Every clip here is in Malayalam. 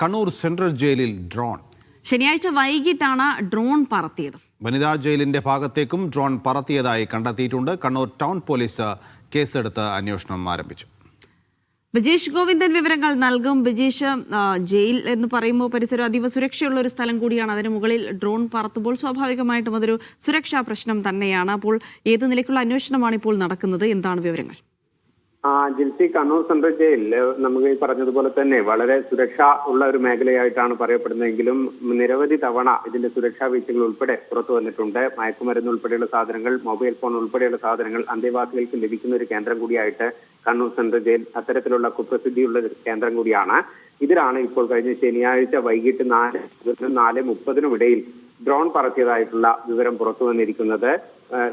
കണ്ണൂർ സെൻട്രൽ ജയിലിൽ ഡ്രോൺ. ശനിയാഴ്ച വൈകിട്ടാണ് ഡ്രോൺ പറത്തിയത്. വനിതാ ജയിലിന്റെ ഭാഗത്തേക്കും ഡ്രോൺ പറത്തിയതായി കണ്ടെത്തിയിട്ടുണ്ട്. കണ്ണൂർ ടൗൺ പോലീസ് കേസെടുത്ത് അന്വേഷണം ആരംഭിച്ചു. ബിജേഷ് ഗോവിന്ദൻ വിവരങ്ങൾ നൽകും. ബിജേഷ് ജയിൽ എന്ന് പറയുമ്പോൾ പരിസരം അതീവ സുരക്ഷയുള്ള ഒരു സ്ഥലം കൂടിയാണ്. അതിന് മുകളിൽ ഡ്രോൺ പറത്തുമ്പോൾ സ്വാഭാവികമായിട്ടും അതൊരു സുരക്ഷാ പ്രശ്നം തന്നെയാണ്. അപ്പോൾ ഏത് നിലയ്ക്കുള്ള അന്വേഷണമാണ് ഇപ്പോൾ നടക്കുന്നത്? എന്താണ് വിവരങ്ങൾ? ആ ജിൽസി കണ്ണൂർ സെൻട്രൽ ജയിൽ നമുക്ക് ഈ പറഞ്ഞതുപോലെ തന്നെ വളരെ സുരക്ഷ ഉള്ള ഒരു മേഖലയായിട്ടാണ് പറയപ്പെടുന്നതെങ്കിലും നിരവധി തവണ ഇതിന്റെ സുരക്ഷാ വീഴ്ചകൾ ഉൾപ്പെടെ പുറത്തു വന്നിട്ടുണ്ട്. മയക്കുമരുന്ന് ഉൾപ്പെടെയുള്ള സാധനങ്ങൾ മൊബൈൽ ഫോൺ ഉൾപ്പെടെയുള്ള സാധനങ്ങൾ അന്തേവാസികൾക്ക് ലഭിക്കുന്ന ഒരു കേന്ദ്രം കൂടിയായിട്ട് കണ്ണൂർ സെൻട്രൽ ജയിൽ അത്തരത്തിലുള്ള കുപ്രസിദ്ധിയുള്ള ഒരു കേന്ദ്രം കൂടിയാണ്. ഇതിലാണ് ഇപ്പോൾ കഴിഞ്ഞ ശനിയാഴ്ച വൈകിട്ട് നാല് നാല് മുപ്പതിനും ഇടയിൽ ഡ്രോൺ പറത്തിയതായിട്ടുള്ള വിവരം പുറത്തു വന്നിരിക്കുന്നത്.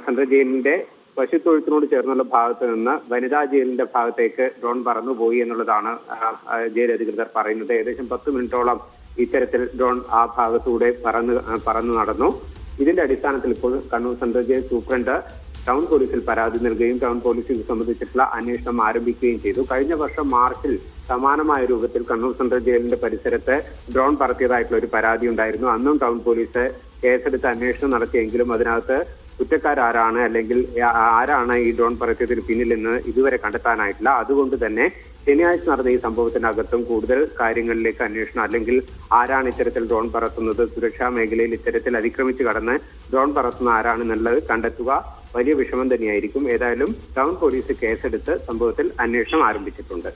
സെൻട്രൽ ജയിലിന്റെ പശുത്തൊഴുത്തിനോട് ചേർന്നുള്ള ഭാഗത്ത് നിന്ന് വനിതാ ജയിലിന്റെ ഭാഗത്തേക്ക് ഡ്രോൺ പറന്നുപോയി എന്നുള്ളതാണ് ജയിൽ അധികൃതർ പറയുന്നത്. ഏകദേശം പത്ത് മിനിറ്റോളം ഇത്തരത്തിൽ ഡ്രോൺ ആ ഭാഗത്തൂടെ പറന്ന് പറന്നു നടന്നു. ഇതിന്റെ അടിസ്ഥാനത്തിൽ ഇപ്പോൾ Kannur central jail superintendent town പോലീസിൽ പരാതി നൽകുകയും ടൗൺ പോലീസ് ഇത് സംബന്ധിച്ചിട്ടുള്ള അന്വേഷണം ആരംഭിക്കുകയും ചെയ്തു. കഴിഞ്ഞ വർഷം മാർച്ചിൽ സമാനമായ രൂപത്തിൽ കണ്ണൂർ സെൻട്രൽ ജയിലിന്റെ പരിസരത്ത് ഡ്രോൺ പറത്തിയതായിട്ടുള്ള ഒരു പരാതി ഉണ്ടായിരുന്നു. അന്നും ടൗൺ പോലീസ് കേസെടുത്ത് അന്വേഷണം നടത്തിയെങ്കിലും അതിനകത്ത് കുറ്റക്കാരാരാണ് അല്ലെങ്കിൽ ആരാണ് ഈ ഡ്രോൺ പിന്നിൽ പിന്നിലെന്ന് ഇതുവരെ കണ്ടെത്താനായിട്ടില്ല. അതുകൊണ്ട് തന്നെ ശനിയാഴ്ച നടന്ന ഈ സംഭവത്തിനകത്തും കൂടുതൽ കാര്യങ്ങളിലേക്ക് അന്വേഷണം അല്ലെങ്കിൽ ആരാണ് ഇത്തരത്തിൽ ഡ്രോൺ പറത്തുന്നത് സുരക്ഷാ മേഖലയിൽ ഇത്തരത്തിൽ അതിക്രമിച്ച് കടന്ന് ഡ്രോൺ പറത്തുന്ന ആരാണെന്നുള്ളത് കണ്ടെത്തുക വലിയ വിഷമം തന്നെയായിരിക്കും. ഏതായാലും ടൗൺ പോലീസ് കേസെടുത്ത് സംഭവത്തിൽ അന്വേഷണം ആരംഭിച്ചിട്ടുണ്ട്.